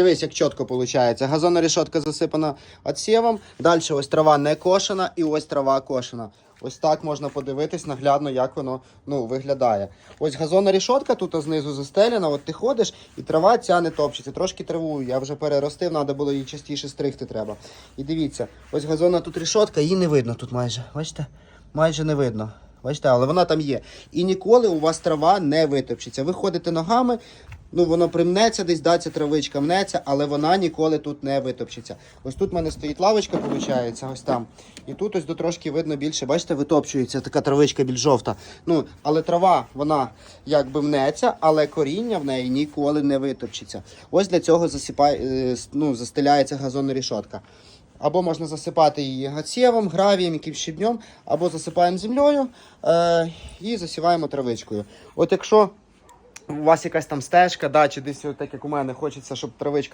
Дивись, як чітко виходить. Газонна решетка засипана отсівом. Далі ось трава не кошена і ось трава кошена. Ось так можна подивитись наглядно, як воно ну, виглядає. Ось газонна решетка тут знизу застелена, от ти ходиш і трава ця не топчеться. Трошки траву я вже переростив, треба було її частіше стригти треба. І дивіться, ось газонна тут решетка, її не видно тут майже. Бачите? Майже не видно. Бачите, але вона там є. І ніколи у вас трава не витопчеться. Ви ходите ногами, ну воно примнеться десь, да, ця травичка мнеться, але вона ніколи тут не витопчеться. Ось тут в мене стоїть лавочка, виходить, ось там. І тут ось до трошки видно більше, бачите, витопчується така травичка більш жовта. Ну, але трава, вона якби мнеться, але коріння в неї ніколи не витопчеться. Ось для цього засипає, е, ну, застеляється газонна рішотка. Або можна засипати її гацєвом, гравієм, якимсь щебнем, або засипаємо землею е, і засіваємо травичкою. От якщо у вас якась там стежка, да, чи десь, так як у мене, хочеться, щоб травичка